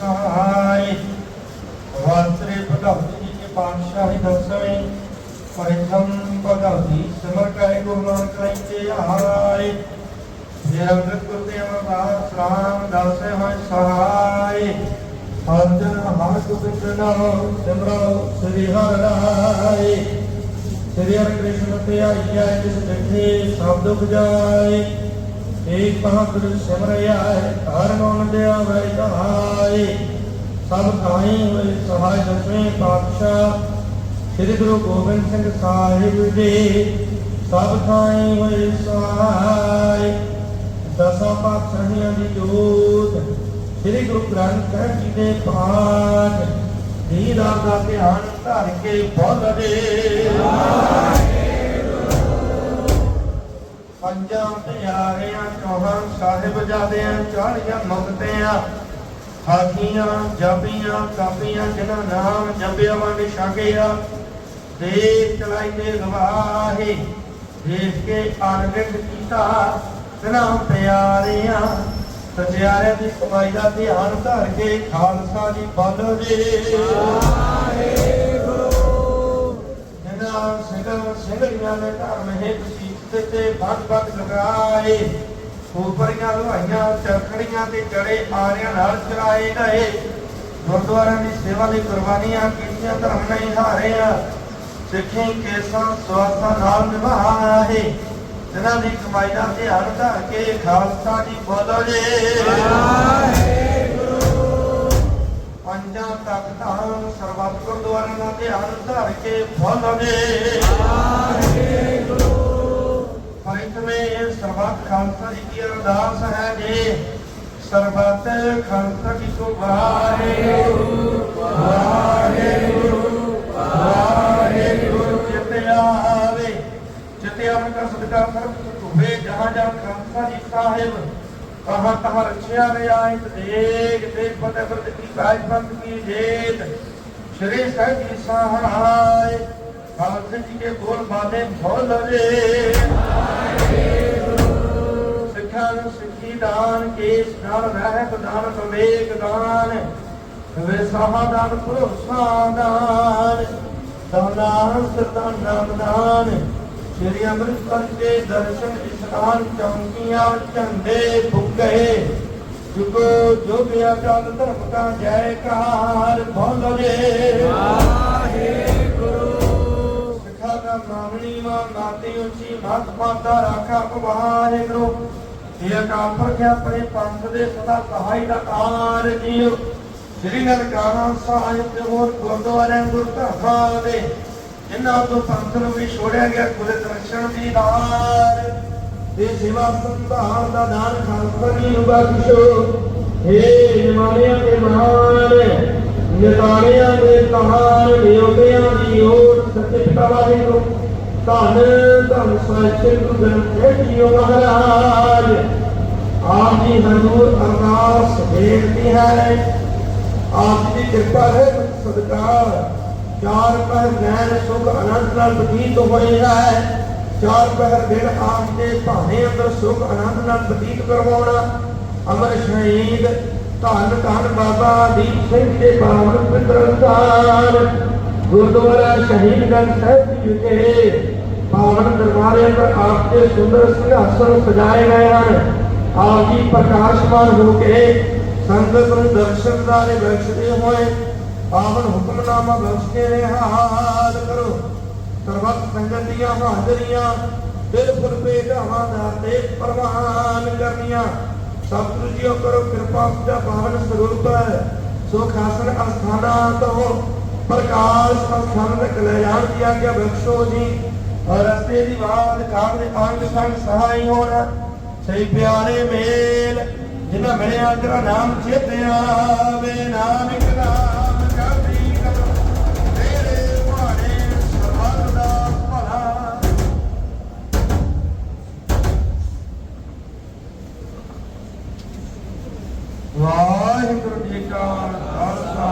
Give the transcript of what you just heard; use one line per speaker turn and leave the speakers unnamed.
ਸਹਾਇ ਵਾਸਰੇ ਭਗਵਤੀ ਜੀ ਕੇ ਪਾਤਸ਼ਾਹੀ ਦਸਵੇਂ ਪਰਿਥਮ ਭਗਵਤੀ ਸਿਮਰ ਗੁਰੂ ਨਾਨਕ ਲੈਤੇ ਆਏ। ਜੇ ਅੰਗਤ ਗੁਰਦੇ ਅਮਰਦਾਸ ਰਾਮ ਦਾਸੇ ਹੋਏ ਸਹਾਇ ਹਰ ਜਨ ਹਰ ਗੋਬਿੰਦ ਨਾਮ ਸਿਮਰੋ ਸ੍ਰੀ ਹਰਿ ਰਾਏ ਸ੍ਰੀ ਹਰਿ ਕ੍ਰਿਸ਼ਨ ਤੇ ਆਈਆ ਜਿਸ ਮਿੱਠੇ ਸ਼ਬਦ ਉਪਜਾਏ ਏਕ ਬਹਾਦਰ ਸਿਮਰਿਆ ਹਰ ਮਨ ਦਿਆ ਵੈ ਕਹਾਏ ਸਭ ਖਾਈ ਹੋਏ ਸਹਾਇ ਦਸਵੇਂ ਪਾਤਸ਼ਾਹ। ਸ੍ਰੀ ਗੁਰੂ ਗੋਬਿੰਦ ਸਿੰਘ ਸਾਹਿਬ ਜੀ ਸਭ ਖਾਈ ਹੋਏ ਸਹਾਇ ਦਸਾਂ ਪਾਤਸ਼ਾਹੀਆਂ ਦੀ ਜੋਤ, ਸ੍ਰੀ ਗੁਰੂ ਗ੍ਰੰਥ ਸਾਹਿਬ ਜੀ ਦੇ ਪਾਠ। ਦੀ ਦਾ ਧਿਆਨ ਧਰ ਕੇ ਬੋਲਦੇ ਪੰਜਾਂ ਚੌਹਾਂ ਸਾਹਿਬ ਜਾਦਿਆਂ ਚਾਲੀਆਂ ਮੁਕਤਿਆਂ। ਹਾਕੀਆਂ ਜਾਬੀਆਂ ਕਾਪੀਆਂ ਜਿਨ੍ਹਾਂ ਨਾਮ ਜਪਿਆ ਵੰਡ ਛਕਿਆ ਦੇਖ ਚਲਾਈ ਦੇ ਗਵਾਹੇ ਦੇਖ ਕੇ ਅਨਗਿਤ ਕੀਤਾ। ਨਾਮ ਪਿਆਰਿਆਂ ਸਜਿਆਰਿਆਂ ਦੀ ਕਮਾਈ ਦਾ ਧਿਆਨ ਧਰ ਕੇ ਖਾਲਸਾ ਦੀ ਬਲ ਦੇ। ਜਿਨ੍ਹਾਂ ਸਿੰਘਾਂ ਸਿੰਘੜੀਆਂ ਨੇ ਧਰਮ ਹੇਤ ਸੀਸ ਤੇ ਬੰਦ ਬੰਦ ਲਗਾਏ। ਉਪਰੀਆਂ ਲੋਹਾਈਆਂ, ਚਰਖੜੀਆਂ ਤੇ ਜੜੇ ਆਰਿਆਂ ਨਾਲ ਚਰਾਏ ਗਏ। ਗੁਰਦੁਆਰਿਆਂ ਦੀ ਸੇਵਾ ਲਈ ਕੁਰਬਾਨੀਆਂ ਕੀਤੀਆਂ ਧਰਮ ਨਹੀਂ ਹਾਰਿਆ। ਸਿੱਖੀ ਕੇਸਾਂ, ਸਵਾਸਾਂ ਨਾਲ ਨਿਭਾਏ। ਜਿਨ੍ਹਾਂ ਦੀ ਕਮਾਈ ਦਾ ਧਿਆਨ ਧਰ ਕੇ ਖਾਲਸਾ ਦੀ ਬੋਲੋ ਜੇ। ਪੰਜਾਂ ਤੱਕ ਧਾਮ ਸਰਬੱਤ ਗੁਰਦੁਆਰਿਆਂ ਦਾ ਧਿਆਨ ਧਰ ਕੇ ਬੋਲੋ ਜੇ। ਪੰਜਵੇਂ ਸਰਬੱਤ ਖਾਲਸਾ ਜੀ ਦੀ ਅਰਦਾਸ ਹੈ ਜੀ ਸਰਬੱਤ ਖਾਲਸਾ ਜੀ ਕੋ ਵਾਹਿਗੁਰੂ ਵਾਹਿਗੁਰੂ ਵਾਹਿਗੁਰੂ ਚਿਤੇ ਆਵੇ। ਚਿਤੇ ਆਵੇ ਦਾ ਸਦਕਾ ਸਰਬ ਸੁਖ ਹੋਵੇ ਜਹਾਂ ਜਹਾਂ ਖਾਲਸਾ ਜੀ ਸਾਹਿਬ ਕਹਾਂ ਤਹਾਂ ਰਖਿਆ ਰਿਆਇਤ ਦੇਗ ਦੇਗ ਫਤਿਹ ਫਤਿਹ ਕੀ ਕਾਜ ਬੰਦ ਕੀ ਜੇਤ। ਸ਼੍ਰੀ ਸਾਹਿਬ ਜੀ ਸਹਾਇ ਖਾਲਸੇ ਜੀ ਕੇ ਬੋਲ ਬਾਲੇ ਭੋਲ ਰੇ ਦਾਨ ਕੇਸ ਦਾਨ ਰਹਿਤ ਦਾਨ ਵਿਵੇਕ ਦਾਨ। ਵਿਸਾਹਾ ਦਾਨ ਭਰੋਸਾ ਦਾਨ ਦਾਨਾਨ ਸਰਦਾਨ ਨਾਮ ਦਾਨ। ਸ਼੍ਰੀ ਅੰਮ੍ਰਿਤਸਰ ਦੇ ਦਰਸ਼ਨ ਇਸਨਾਨ ਚੌਂਕੀਆਂ ਝੰਡੇ ਬੁੱਗੇ ਜੁਗੋ ਜੁਗ ਅਕਾਲ ਧਰਮ ਕਾ ਜੈਕਾਰ ਬੋਲੋ ਜੇ। ਸਿੱਖਾਂ ਦਾ ਨਾਮਣੀ ਮਾ ਨਾਤੇ ਉੱਚੀ ਮਤ ਪਾਤਾ ਰਾਖਾ ਵਾਹਿਗੁਰੂ ਇਹ ਅਕਾਲ ਪੁਰਖ ਆਪਣੇ ਪੰਥ ਦੇ ਸਦਾ ਸਹਾਈ ਦਾ ਕਾਰ ਜੀਓ ਸ੍ਰੀ ਨਨਕਾਣਾ ਸਾਹਿਬ ਦੇ ਹੋਰ ਗੁਰਦੁਆਰਿਆਂ ਗੁਰਧਾਮਾਂ ਦੇ, ਜਿਨ੍ਹਾਂ ਤੋਂ ਪੰਥ ਨੂੰ ਵੀ ਛੋੜਿਆ ਗਿਆ ਕੁਲਤ ਰਖਣ ਦੀ ਦਾਰ ਤੇ ਸੇਵਾ ਸੰਭਾਲ ਦਾ ਦਾਨ ਖਾਲਸਾ ਜੀ ਨੂੰ ਬਖਸ਼ੋ ਹੇ ਨਿਮਾਣਿਆਂ ਦੇ ਮਾਨ ਨਿਤਾਣਿਆਂ ਦੇ ਕਹਾਣ ਨਿਉਦਿਆਂ ਦੀ ਓਟ ਸੱਚੇ ਪਿਤਾ ਵਾਹਿਗੁਰੂ ਧੰਨ ਧੰਨ ਸਾਹਿਬ ਗੁਰੂ ਗ੍ਰੰਥ ਸਾਹਿਬ ਜੀਓ ਮਹਾਰਾਜ। ਆਪ ਜੀ ਹਜ਼ੂਰ ਅਰਦਾਸ ਬੇਨਤੀ ਹੈ, ਆਪ ਦੀ ਕਿਰਪਾ ਹੈ ਸਦਕਾ ਚਾਰ ਪਹਿਰ ਨੈਣ ਸੁਖ ਅਨੰਦ ਨਾਲ ਬਤੀਤ ਹੋਏ ਹੈ। ਚਾਰ ਪਹਿਰ ਦਿਨ ਆਪ ਦੇ ਭਾਣੇ ਅੰਦਰ ਸੁਖ ਆਨੰਦ ਨਾਲ ਬਤੀਤ ਕਰਵਾਉਣਾ। ਅਮਰ ਸ਼ਹੀਦ ਧੰਨ ਧੰਨ ਬਾਬਾ ਦੀਪ ਸਿੰਘ ਦੇ ਪਾਵਨ ਪਿੰਦਰ ਸਥਾਨ ਗੁਰਦੁਆਰਾ ਸ਼ਹੀਦਗੰਜ ਸਾਹਿਬ ਵਿਖੇ ਪਾਵਨ ਦਰਬਾਰੇ ਅੰਦਰ ਆਪ ਦੇ ਸੁੰਦਰ ਸਿੰਘਾਸਨ ਸਜਾਏ ਗਏ ਹਨ। ਆਪ ਜੀ ਪ੍ਰਕਾਸ਼ਮਾਨ ਹੋ ਕੇ ਸੰਗਤ ਨੂੰ ਦਰਸ਼ਨ ਦਾਰੇ ਬਖਸ਼ਦੇ ਹੋਏ। ਪਾਵਨ ਹੁਕਮਨਾਮਾ ਬਖਸ਼ ਕੇ ਰਿਹਾਲ ਕਰੋ। ਸਰਬੱਤ ਸੰਗਤ ਦੀਆਂ ਹਾਜ਼ਰੀਆਂ ਦਿਲ ਫੁੱਲ ਦਾ ਤੇ ਪ੍ਰਵਾਨ ਕਰਨੀਆਂ। ਸਤਿਗੁਰੂ ਜੀਓ ਕਰੋ ਕਿਰਪਾ ਦਾ ਪਾਵਨ ਸਰੂਪ ਹੈ। ਸੋ ਖਾਸਨ ਅਸਥਾਨਾਂ ਤੋਂ ਪ੍ਰਕਾਸ਼ ਅਸਥਾਨ ਤੱਕ ਲੈ ਜਾਣ ਦੀ ਆਗਿਆ ਬਖਸ਼ੋ ਜੀ। ਰਸਤੇ ਦੀ ਬਾਤ ਕਾਮ ਦੇ ਅੰਗ ਸੰਗ ਸਹਾਈ ਹੋਣਾ। ਸਹੀ ਪਿਆਰੇ ਮੇਲ, ਜਿਨ੍ਹਾਂ ਮਿਲਿਆ ਤੇਰਾ ਨਾਮ ਚੇਤੇ ਆਵੇ। ਨਾਨਕ ਨਾਮ ਜਪੀ ਕਰੋ, ਤੇਰੇ ਭਾਣੇ ਸਰਬੱਤ ਦਾ ਭਲਾ। ਵਾਹਿਗੁਰੂ ਜੀ ਕਾ ਖਾਲਸਾ